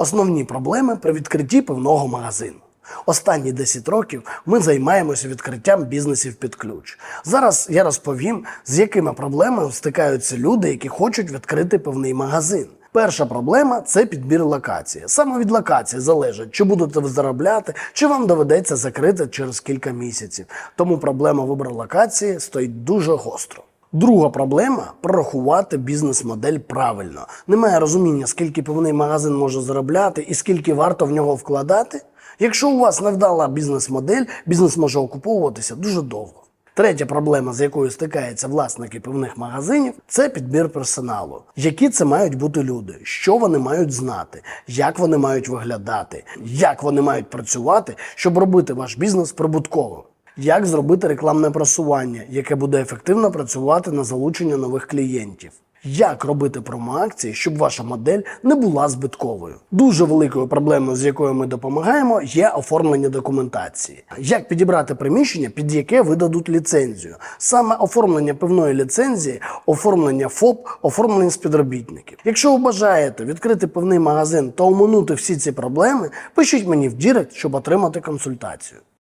Основні проблеми при відкритті пивного магазину. Останні 10 років ми займаємося відкриттям бізнесів під ключ. Зараз я розповім, з якими проблемами стикаються люди, які хочуть відкрити пивний магазин. Перша проблема це підбір локації. Саме від локації залежить, чи будете ви заробляти, чи вам доведеться закрити через кілька місяців. Тому проблема вибору локації стоїть дуже гостро. Друга проблема прорахувати бізнес-модель правильно. Немає розуміння, скільки пивний магазин може заробляти і скільки варто в нього вкладати. Якщо у вас невдала бізнес-модель, бізнес може окуповуватися дуже довго. Третя проблема, з якою стикаються власники пивних магазинів, це підбір персоналу. Які це мають бути люди, що вони мають знати, як вони мають виглядати, як вони мають працювати, щоб робити ваш бізнес прибутковим. Як зробити рекламне просування, яке буде ефективно працювати на залучення нових клієнтів? Як робити промоакції, щоб ваша модель не була збитковою? Дуже великою проблемою, з якою ми допомагаємо, є оформлення документації. Як підібрати приміщення, під яке видадуть ліцензію? Саме оформлення певної ліцензії, оформлення ФОП, оформлення співробітників. Якщо ви бажаєте відкрити певний магазин та оминути всі ці проблеми, пишіть мені в Дірект, щоб отримати консультацію.